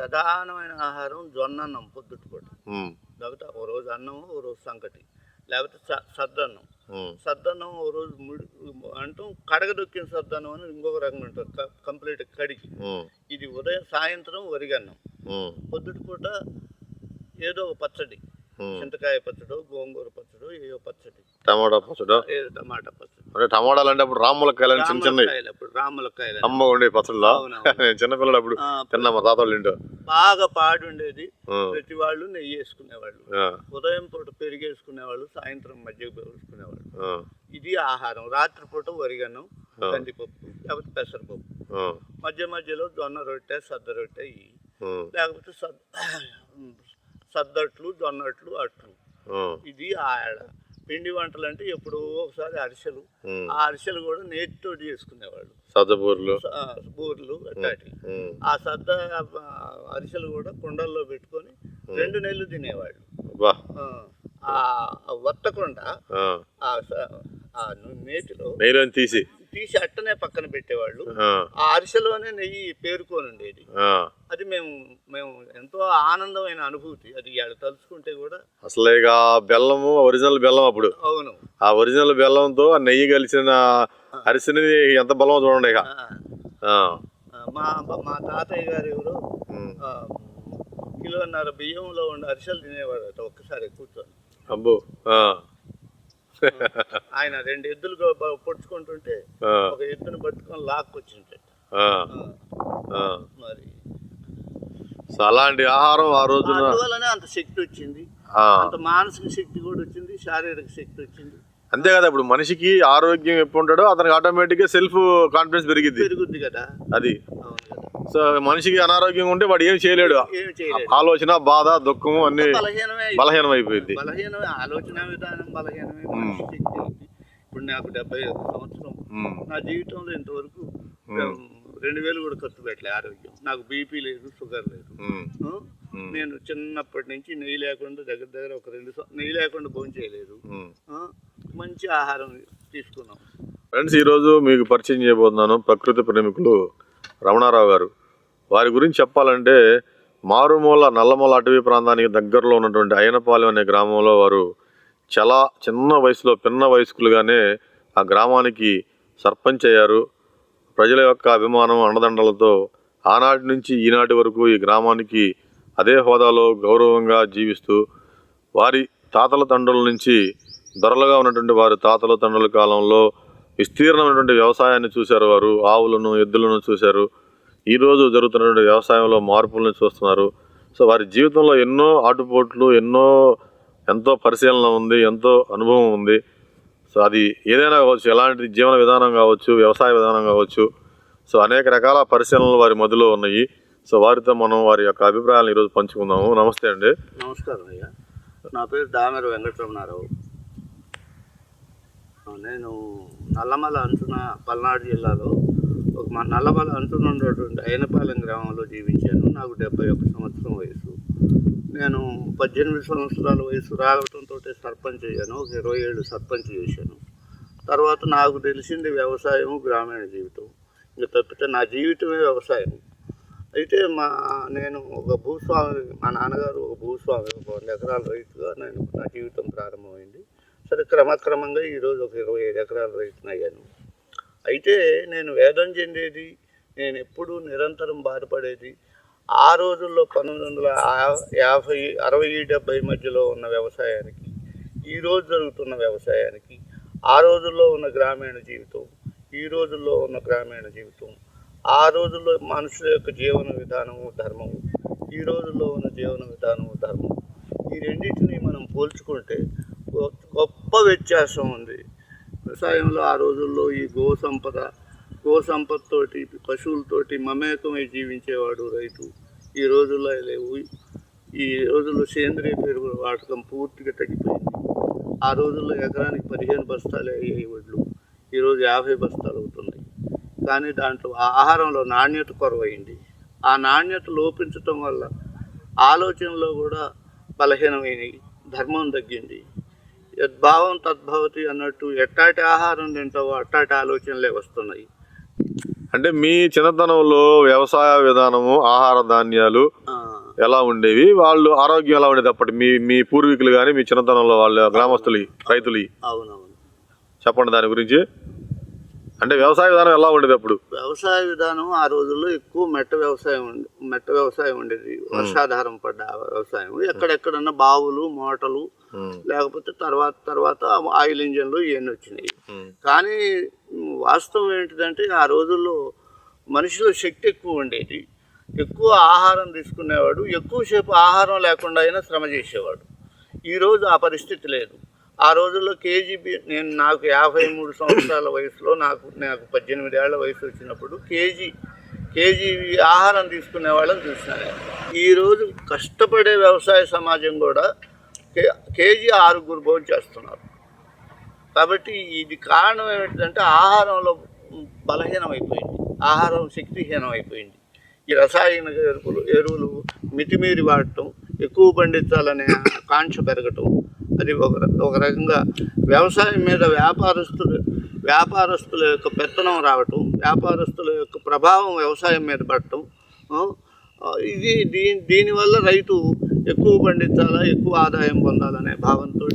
ప్రధానమైన ఆహారం జొన్న అన్నం పొద్దుటిపూట లేకపోతే ఓ రోజు అన్నం ఓ రోజు సంకటి. లేకపోతే సద్దన్నం. సద్దన్నం ఓ రోజు ముడి అంటూ కడగదొక్కిన సద్దన్నం అని ఇంకొక రకం ఉంటుంది. కంప్లీట్ కడిగి. ఇది ఉదయం సాయంత్రం వరిగన్నం పొద్దుటిపూట ఏదో ఒక పచ్చడి. చింతకాయ పచ్చడో గోంగూర పచ్చడో ఏదో పచ్చడి. టమాటా పచ్చడా? ఏదో టమాటా పచ్చడి. అంటే టమాటాలు అంటే అప్పుడు రాములకాయలు చిన్న చిన్నవి. రామలకాయలు అప్పుడు రామలకాయలు అమ్మ ఉండే అవునవును. నేను చిన్నపిల్లలు అప్పుడు తిన్నా మా తాత వాళ్ళ ఇంటో బాగా పాడి ఉండేది ప్రతి వాళ్ళు నెయ్యి వేసుకునేవాళ్ళు. ఉదయం పూట పెరుగు వేసుకునేవాళ్ళు సాయంత్రం మజ్జిగ వేసుకునేవాళ్ళు. ఆ, ఇది ఆహారం. రాత్రిపూట వరిగన్నం. కందిపప్పు లేకపోతే పెసరపప్పు. మధ్య మధ్యలో జొన్న రొట్టె సద్ద రొట్టె ఇవి లేకపోతే సద్దట్లు జొన్నట్లు అట్లు. ఇది ఆడ. పిండి వంటలు అంటే ఎప్పుడో ఒకసారి అరిసెలు. ఆ అరిసెలు కూడా నేతితో చేసుకునేవాళ్ళు. సజ్జబూర్లు స- ఆ, బూర్లు అట్లాంటివి ఉమ్, ఆ సద్ద అరిసెలు కూడా కుండల్లో పెట్టుకొని రెండు నెలలు తినేవాళ్ళు. ఆ, వత్తకుండా ఆ, నేతిలో తీసి. తీసి అట్టనే పక్కన పెట్టేవాళ్ళు. ఆ, అరిసెలోనే నెయ్యి పేరుకొని ఉండేది. అది మేము మేము ఎంతో ఆనందమైన అనుభూతి. అది ఇవాళ తలుచుకుంటే కూడా అసలు ఇక బెల్లము ఒరిజినల్ బెల్లం అప్పుడు. అవును. ఆ ఒరిజినల్ బెల్లంతో ఆ నెయ్యి కలిసిన అరిసిని ఎంత బలం చూడండి ఇక. మా మా తాతయ్య గారు ఎవరు కిలోన్నర బియ్యంలో ఉండే అరిసెలు తినేవాడు ఒక్కసారి కూర్చొని. అబ్బో ఆయన రెండు ఎద్దులు గో- పొడుచుకుంటుంటే ఒక ఎద్దును పట్టుకొని ఆ. మరి. అలాంటి ఆహారం ఆ రోజున అందువల్లనే అంత శక్తి వచ్చింది. అంత మానసిక శక్తి కూడా వచ్చింది శారీరక శక్తి వచ్చింది. అంతే కదా ఇప్పుడు మనిషికి ఆరోగ్యం ఎప్పుడు ఉంటాడో అతనికి ఆటోమేటిక్గా సెల్ఫ్ కాన్ఫిడెన్స్ పెరిగిద్ది. పెరుగుద్ది కదా. అది. సో మనిషికి అనారోగ్యం ఉంటే వాడు ఏం చేయలేడు. ఆలోచన బాధ దుఃఖము అన్ని బలహీనం అయిపోయింది. ఇప్పుడు నాకు డెబ్బై సంవత్సరం. నా జీవితంలో ఇంతవరకు రెండు వేలు కూడా ఖర్చు పెట్టలే ఆరోగ్యం. నాకు బీపీ లేదు షుగర్ లేదు? నేను చిన్నప్పటి నుంచి నెయ్యి లేకుండా దగ్గర దగ్గర ఒక రెండు నెయ్యి లేకుండా భోజనం చేయలేదు? మంచి ఆహారం తీసుకున్నాం. ఫ్రెండ్స్ ఈరోజు మీకు పరిచయం చేయబోతున్నాను ప్రకృతి ప్రేమికులు రమణారావు గారు. వారి గురించి చెప్పాలంటే మారుమూల నల్లమూల అటవీ ప్రాంతానికి దగ్గరలో ఉన్నటువంటి అయ్యనపాలెం అనే గ్రామంలో వారు చాలా చిన్న వయసులో పిన్న వయస్కులుగానే ఆ గ్రామానికి సర్పంచ్ అయ్యారు. ప్రజల యొక్క అభిమానం అండదండలతో ఆనాటి నుంచి ఈనాటి వరకు ఈ గ్రామానికి అదే హోదాలో గౌరవంగా జీవిస్తూ వారి తాతల తండ్రుల నుంచి దొరలుగా ఉన్నటువంటి వారి తాతల తండ్రుల కాలంలో విస్తీర్ణమైనటువంటి వ్యవసాయాన్ని చూశారు వారు. ఆవులను ఎద్దులను చూశారు. ఈరోజు జరుగుతున్నటువంటి వ్యవసాయంలో మార్పులను చూస్తున్నారు. సో వారి జీవితంలో ఎన్నో ఆటుపోట్లు ఎన్నో ఎంతో పరిశీలన ఉంది ఎంతో అనుభవం ఉంది. సో అది ఏదైనా కావచ్చు ఎలాంటి జీవన విధానం కావచ్చు వ్యవసాయ విధానం కావచ్చు సో అనేక రకాల పరిశీలనలు వారి మధ్యలో ఉన్నాయి. సో వారితో మనం వారి యొక్క అభిప్రాయాలను ఈరోజు పంచుకుందాము. నమస్తే అండి. నమస్కారం అయ్యా. నా పేరు దామెర వెంకటరమణారావు. నేను నల్లమల అంచున పల్నాడు జిల్లాలో ఒక మా నల్లబల అంటున్నటువంటి అయినపాలెం గ్రామంలో జీవించాను. నాకు డెబ్బై ఒక సంవత్సరం వయసు. నేను పద్దెనిమిది సంవత్సరాల వయసు రావడంతో సర్పంచ్ అయ్యాను. ఒక ఇరవై ఏళ్ళు సర్పంచ్ చేశాను. తర్వాత నాకు తెలిసింది వ్యవసాయం గ్రామీణ జీవితం. ఇంకా తప్పితే నా జీవితమే వ్యవసాయం. అయితే మా నేను ఒక భూస్వామి మా నాన్నగారు ఒక భూస్వామి ఒక వంద ఎకరాల రైతుగా నేను నా జీవితం ప్రారంభమైంది. సరే క్రమక్రమంగా ఈరోజు ఒక ఇరవై ఐదు ఎకరాల రైతునయ్యాను. అయితే నేను వేదం చెందేది నేను ఎప్పుడూ నిరంతరం బాధపడేది. ఆ రోజుల్లో పంతొమ్మిది వందల యాభై అరవై డెబ్బై మధ్యలో ఉన్న వ్యవసాయానికి ఈ రోజు జరుగుతున్న వ్యవసాయానికి ఆ రోజుల్లో ఉన్న గ్రామీణ జీవితం ఈ రోజుల్లో ఉన్న గ్రామీణ జీవితం ఆ రోజుల్లో మనుషుల యొక్క జీవన విధానము ధర్మము ఈ రోజుల్లో ఉన్న జీవన విధానము ధర్మం ఈ రెండింటిని మనం పోల్చుకుంటే గొప్ప వ్యత్యాసం ఉంది. వ్యవసాయంలో ఆ రోజుల్లో ఈ గో సంపద గో సంపదతోటి పశువులతోటి మమేకమై జీవించేవాడు రైతు. ఈ రోజుల్లో లేవు. ఈ రోజుల్లో సేంద్రియ పెరుగుల వాడకం పూర్తిగా తగ్గిపోయింది. ఆ రోజుల్లో ఎకరానికి పదిహేను బస్తాలే అయ్యాయి వడ్లు. ఈరోజు యాభై బస్తాలు అవుతున్నాయి. కానీ దాంట్లో ఆహారంలో నాణ్యత కొరవైంది. ఆ నాణ్యత లోపించటం వల్ల ఆలోచనలో కూడా బలహీనమైనవి. ధర్మం తగ్గింది. యద్భావం తద్భవతి అన్నట్టు ఎట్టాటి ఆహారం తింటావో అట్టాటి ఆలోచనలే వస్తున్నాయి. అంటే మీ చిన్నతనంలో వ్యవసాయ విధానము ఆహార ధాన్యాలు ఎలా ఉండేవి? వాళ్ళు ఆరోగ్యం ఎలా ఉండేది అప్పటి మీ మీ పూర్వీకులు కానీ మీ చిన్నతనంలో వాళ్ళ గ్రామస్తులు రైతులు అవునవును. చెప్పండి దాని గురించి. అంటే వ్యవసాయ విధానం ఎలా ఉండేది అప్పుడు? వ్యవసాయ విధానం ఆ రోజుల్లో ఎక్కువ మెట్ట వ్యవసాయం ఉండే మెట్ట వ్యవసాయం ఉండేది. వర్షాధారం పడ్డ వ్యవసాయం. ఎక్కడెక్కడన్నా బావులు మోటలు లేకపోతే తర్వాత తర్వాత ఆయిల్ ఇంజన్లు ఇవన్నీ వచ్చినాయి. కానీ వాస్తవం ఏంటిదంటే ఆ రోజుల్లో మనిషిలో శక్తి ఎక్కువ ఉండేది. ఎక్కువ ఆహారం తీసుకునేవాడు ఎక్కువసేపు ఆహారం లేకుండా అయినా శ్రమ చేసేవాడు. ఈరోజు ఆ పరిస్థితి లేదు. ఆ రోజుల్లో కేజీ బి- నేను నాకు యాభై మూడు సంవత్సరాల వయసులో నాకు నాకు పద్దెనిమిది ఏళ్ళ వయసు వచ్చినప్పుడు కేజీ కేజీ ఆహారం తీసుకునే వాళ్ళని చూసినాను. ఈరోజు కష్టపడే వ్యవసాయ సమాజం కూడా కే కేజీ ఆరుగురు భోజనం చేస్తున్నారు. కాబట్టి ఇది కారణం ఏమిటంటే ఆహారంలో బలహీనమైపోయింది. ఆహారం శక్తిహీనం అయిపోయింది ఈ రసాయన ఎరువులు ఎరువులు మితిమీరి వాడటం ఎక్కువ పండించాలనే కాంక్ష పెరగటం అది ఒక ఒక రకంగా వ్యవసాయం మీద వ్యాపారస్తులు వ్యాపారస్తుల యొక్క పెత్తనం రావటం వ్యాపారస్తుల యొక్క ప్రభావం వ్యవసాయం మీద పడటం ఇది దీని దీనివల్ల రైతు ఎక్కువ పండించాలా ఎక్కువ ఆదాయం పొందాలనే భావంతో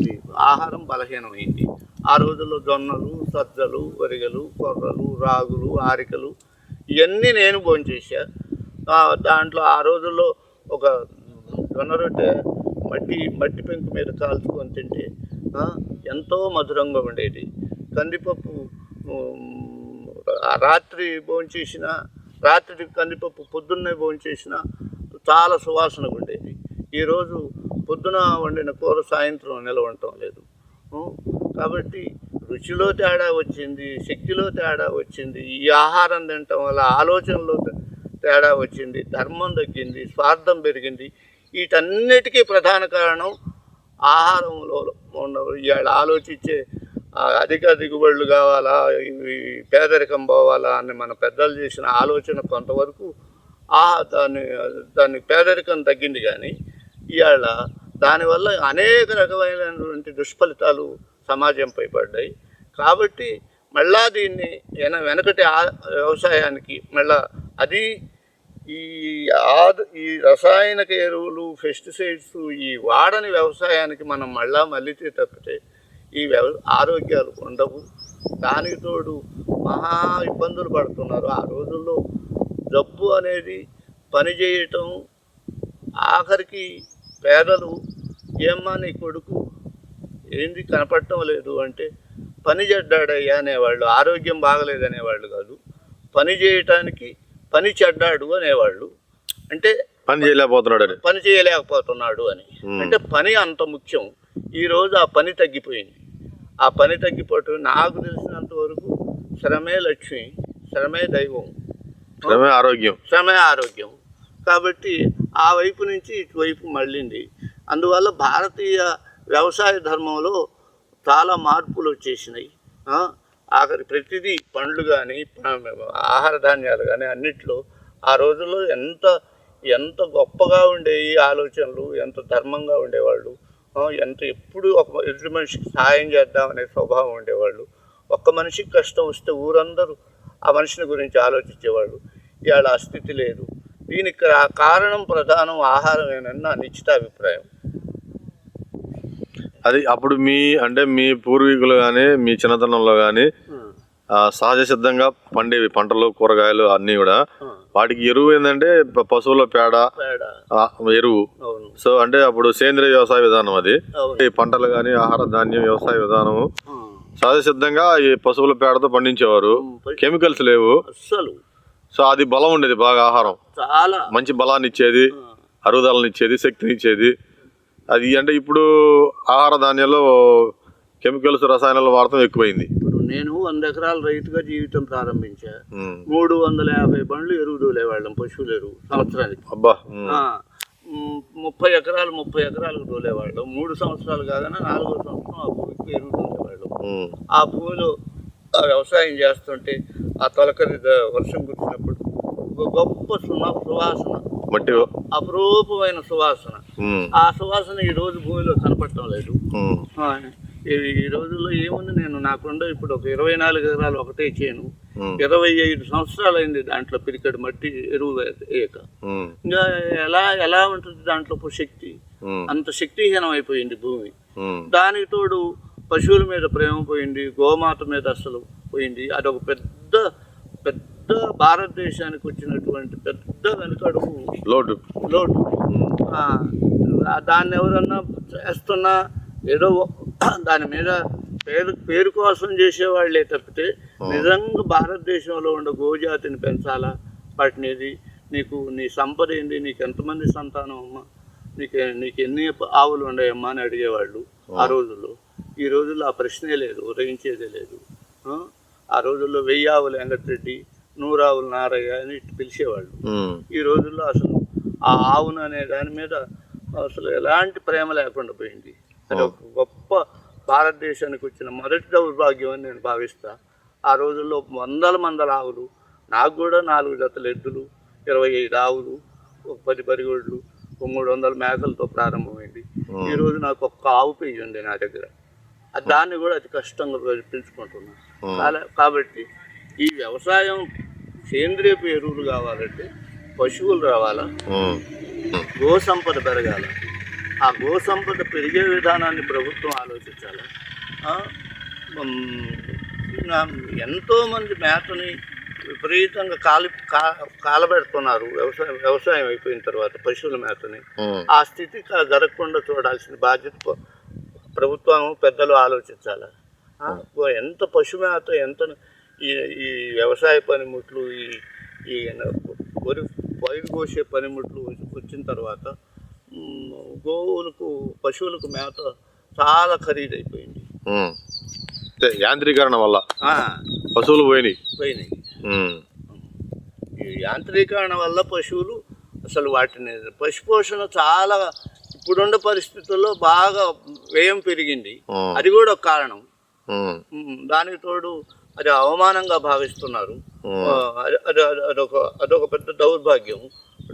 ఆహారం బలహీనమైంది. ఆ రోజుల్లో జొన్నలు సజ్జలు వరిగలు కొర్రలు రాగులు ఆరికలు ఇవన్నీ నేను భోంచేసా దాంట్లో ఆ రోజుల్లో ఒక జొన్న రొట్టె మట్టి మట్టి పెంకు మీద కాల్చుకొని తింటే ఎంతో మధురంగా ఉండేది. కందిపప్పు రాత్రి భోంచేసిన రాత్రి కందిపప్పు పొద్దున్నే భోంచేసిన చాలా సువాసనగా ఉండేది. ఈరోజు పొద్దున వండిన కూర సాయంత్రం నిలవ ఉండటం లేదు. కాబట్టి రుచిలో తేడా వచ్చింది శక్తిలో తేడా వచ్చింది ఈ ఆహారం తినటం వల్ల ఆలోచనలో తేడా వచ్చింది ధర్మం తగ్గింది స్వార్థం పెరిగింది. వీటన్నిటికీ ప్రధాన కారణం ఆహారంలో ఉన్న ఇవాళ ఆలోచించే అధిక దిగుబడులు కావాలా పేదరికం పోవాలా అని మన పెద్దలు చేసిన ఆలోచన కొంతవరకు ఆ దాన్ని దాన్ని పేదరికం తగ్గింది కానీ ఇవాళ దానివల్ల అనేక రకమైనటువంటి దుష్ఫలితాలు సమాజంపై పడ్డాయి. కాబట్టి మళ్ళా దీన్ని వెనకటి ఆ వ్యవసాయానికి మళ్ళా అది ఈ ఆద ఈ రసాయనిక ఎరువులు పెస్టిసైడ్స్ ఈ వాడని వ్యవసాయానికి మనం మళ్ళా మళ్ళీ తప్పితే ఈ వ్యవ ఆరోగ్యాలు ఉండవు. దానికి తోడు మహా ఇబ్బందులు పడుతున్నారు. ఆ రోజుల్లో జబ్బు అనేది పని చేయటం ఆఖరికి పేదలు ఏమ్మా నీ కొడుకు ఏంది కనపడటం లేదు అంటే పని చెడ్డాడయ్యా అనేవాళ్ళు ఆరోగ్యం బాగలేదనేవాళ్ళు కాదు. పని చేయటానికి పని చెడ్డాడు అనేవాళ్ళు. అంటే పని చేయలేకపోతున్నాడు అని. పని చేయలేకపోతున్నాడు అని. అంటే పని అంత ముఖ్యం. ఈరోజు ఆ పని తగ్గిపోయింది. ఆ పని తగ్గిపోవటం నాకు తెలిసినంత వరకు శ్రమే లక్ష్మి శ్రమే దైవం. శ్రమే ఆరోగ్యం. శ్రమే ఆరోగ్యం. కాబట్టి ఆ వైపు నుంచి ఇటువైపు మళ్ళింది. అందువల్ల భారతీయ వ్యవసాయ ధర్మంలో చాలా మార్పులు వచ్చేసినాయి. ఆఖరి ప్రతిదీ పండ్లు కానీ ఆహార ధాన్యాలు కానీ అన్నిట్లో ఆ రోజుల్లో ఎంత ఎంత గొప్పగా ఉండేవి ఆలోచనలు ఎంత ధర్మంగా ఉండేవాళ్ళు ఎంత ఎప్పుడు ఒక ఎదుటి మనిషికి సహాయం చేద్దామనే స్వభావం ఉండేవాళ్ళు. ఒక్క మనిషికి కష్టం వస్తే ఊరందరూ ఆ మనిషిని గురించి ఆలోచించేవాళ్ళు. ఇవాళ ఆ స్థితి లేదు. దీనికి కారణం ప్రధానం ఆహారమేనని నా నిశ్చిత అభిప్రాయం అది అప్పుడు మీ అంటే మీ పూర్వీకులు కానీ మీ చిన్నతనంలో కానీ సహజ సిద్ధంగా పండేవి పంటలు కూరగాయలు అన్నీ కూడా. వాటికి ఎరువు ఏంటంటే పశువుల పేడ ఎరువు. సో అంటే అప్పుడు సేంద్రియ వ్యవసాయ విధానం అది. ఈ పంటలు కానీ ఆహార ధాన్యం వ్యవసాయ విధానము. ఆ, సహజ సిద్ధంగా ఈ పశువుల పేడతో పండించేవారు. కెమికల్స్ లేవు. సో అది బలం ఉండేది బాగా ఆహారం. చాలా. మంచి బలాన్ని ఇచ్చేది అరుగుదలను ఇచ్చేది శక్తిని ఇచ్చేది అది అంటే ఇప్పుడు ఆహార ధాన్యాల్లో కెమికల్స్ రసాయనాలు వాడటం ఎక్కువైంది. ఇప్పుడు నేను వంద ఎకరాల రైతుగా జీవితం ప్రారంభించా. మూడు వందల యాభై బండ్లు ఎరువు దోలేవాళ్ళం పశువుల ఎరువు సంవత్సరానికి. అబ్బా ముప్పై ఎకరాలు ముప్పై ఎకరాలకు దోలేవాళ్ళం మూడు సంవత్సరాలు కాగానే నాలుగో సంవత్సరం ఆ భూమికి ఎరువు దోలేవాళ్ళం ఉమ్. ఆ భూమిలో ఆ వ్యవసాయం చేస్తుంటే ఆ తొలకరి వర్షం కురిసినప్పుడు ఒక గొప్ప సున సువాసన. మట్టి అపురూపమైన సువాసన. ఆ సువాసన ఈ రోజు భూమిలో కనపడటం లేదు. ఈ రోజుల్లో ఏముంది? నేను నాకుండా ఇప్పుడు ఒక ఇరవై నాలుగు ఎకరాలు ఒకటే చేయను ఇరవై ఐదు సంవత్సరాలు అయింది దాంట్లో పిరికడు మట్టి ఎరువు వేయక. ఇంకా ఎలా ఎలా ఉంటుంది దాంట్లో శక్తి? అంత శక్తిహీనం అయిపోయింది భూమి దానికి తోడు పశువుల మీద ప్రేమ పోయింది గోమాత మీద అసలు పోయింది. అదొక పెద్ద పెద్ద భారతదేశానికి వచ్చినటువంటి పెద్ద వెనుకడుగు లోటు. లోటు. దాన్ని ఎవరన్నా చేస్తున్నా ఏదో దాని మీద పేరు పేరు కోసం చేసేవాళ్ళే తప్పితే నిజంగా భారతదేశంలో ఉండే గోజాతిని పెంచాలా? ఇది నీకు నీ సంపద ఏంది? నీకు ఎంతమంది సంతానం అమ్మా? నీకు నీకు ఎన్ని ఆవులు ఉన్నాయమ్మా అని అడిగేవాళ్ళు ఆ. రోజుల్లో. ఈ రోజుల్లో ఆ ప్రశ్నే లేదు ఉదయించేదే లేదు. ఆ? ఆ రోజుల్లో వెయ్యి ఆవులు వెంకటరెడ్డి నూరావులు నారయ్య అని పిలిచేవాళ్ళు. ఉమ్, ఈ రోజుల్లో అసలు ఆ ఆవును అనే దాని మీద అసలు ఎలాంటి ప్రేమ లేకుండా పోయింది. అది ఒక గొప్ప భారతదేశానికి వచ్చిన మొదటి దౌర్భాగ్యం అని నేను భావిస్తా. ఆ రోజుల్లో వందల మందల ఆవులు నాకు కూడా నాలుగు జతల ఎద్దులు ఇరవై ఐదు ఆవులు ఒక పది పరిగొడ్లు ఒక మూడు వందల మేకలతో ప్రారంభమైంది. ఈ రోజు నాకు ఒక్క ఆవు పెయ్యి ఉంది నా దగ్గర. దాన్ని కూడా అతి కష్టంగా పెంచుకుంటున్నాను కాబట్టి ఈ వ్యవసాయం సేంద్రియపు ఎరువులు కావాలంటే పశువులు రావాలా? గో సంపద పెరగాల? ఆ గో సంపద పెరిగే విధానాన్ని ప్రభుత్వం ఆలోచించాలి? ఎంతోమంది మేతని విపరీతంగా కాలి కా కాలబెడుతున్నారు వ్యవసాయం వ్యవసాయం అయిపోయిన తర్వాత పశువుల మేతని. ఆ స్థితి జరగకుండా చూడాల్సిన బాధ్యత ప్ర- ప్రభుత్వం పెద్దలు ఆలోచించాలి? ఎంత పశు మేత ఎంత ఈ ఈ వ్యవసాయ పనిముట్లు ఈ ఈ వరి పైరు కోసే పనిముట్లు వచ్చిన తర్వాత గోవులకు పశువులకు మేత చాలా ఖరీదైపోయింది. యాంత్రీకరణ వల్ల పశువులు పోయినాయి. పోయినాయి. ఈ యాంత్రీకరణ వల్ల పశువులు అసలు వాటిని పశుపోషణ చాలా ఇప్పుడున్న పరిస్థితుల్లో బాగా వ్యయం పెరిగింది. అది కూడా ఒక కారణం. దానికి తోడు అది అవమానంగా భావిస్తున్నారు. అదొక అదొక పెద్ద దౌర్భాగ్యం